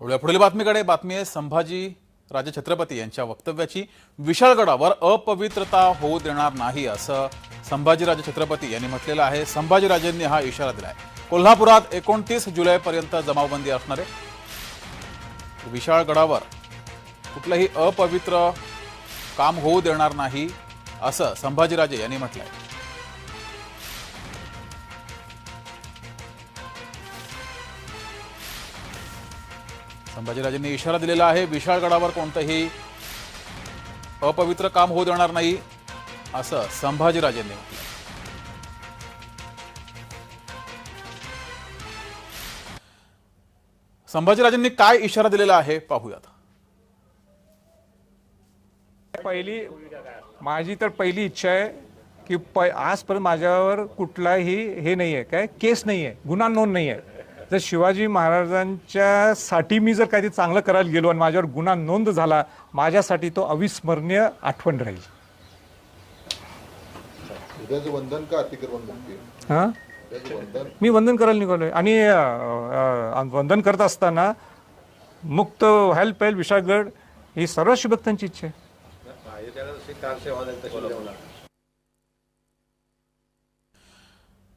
पुढील बातमीकडे. बातमी आहे संभाजी राजे छत्रपती यांच्या वक्तव्याची. विशाळगडावर अपवित्रता होऊ देणार नाही असं संभाजीराजे छत्रपती यांनी म्हटलेलं आहे. संभाजीराजेंनी हा इशारा दिलाय. कोल्हापुरात एकोणतीस जुलैपर्यंत जमावबंदी असणार आहे. विशाळगडावर कुठलंही अपवित्र काम होऊ देणार नाही असं संभाजीराजे यांनी म्हटलं आहे संभाजीराजेंनी इशारा दिलेला आहे. विशाळगडावर कोणतंही अपवित्र काम होऊ देणार नाही असं संभाजीराजेंनी. म्हटलं संभाजीराजेंनी काय इशारा दिलेला आहे पाहूयात. पहिली माझी तर पहिली इच्छा आहे की प आजपर्यंत माझ्यावर कुठलाही हे नाही आहे काय? केस नाही आहे गुन्हा नोंद नाही आहे जर शिवाजी महाराजांच्या साठी मी जर काहीतरी चांगलं करायला गेलो आणि माझ्यावर गुन्हा नोंद झाला माझ्यासाठी तो अविस्मरणीय आठवण राहील. उद्याचं वंदन का अतिक्रमण मुक्ती हां? मी वंदन करायला निघालोय. आणि अं, अं, वंदन करत असताना मुक्त व्हायला पाहिजे विशाळगड ही सर्व शुभक्तांची इच्छा आहे.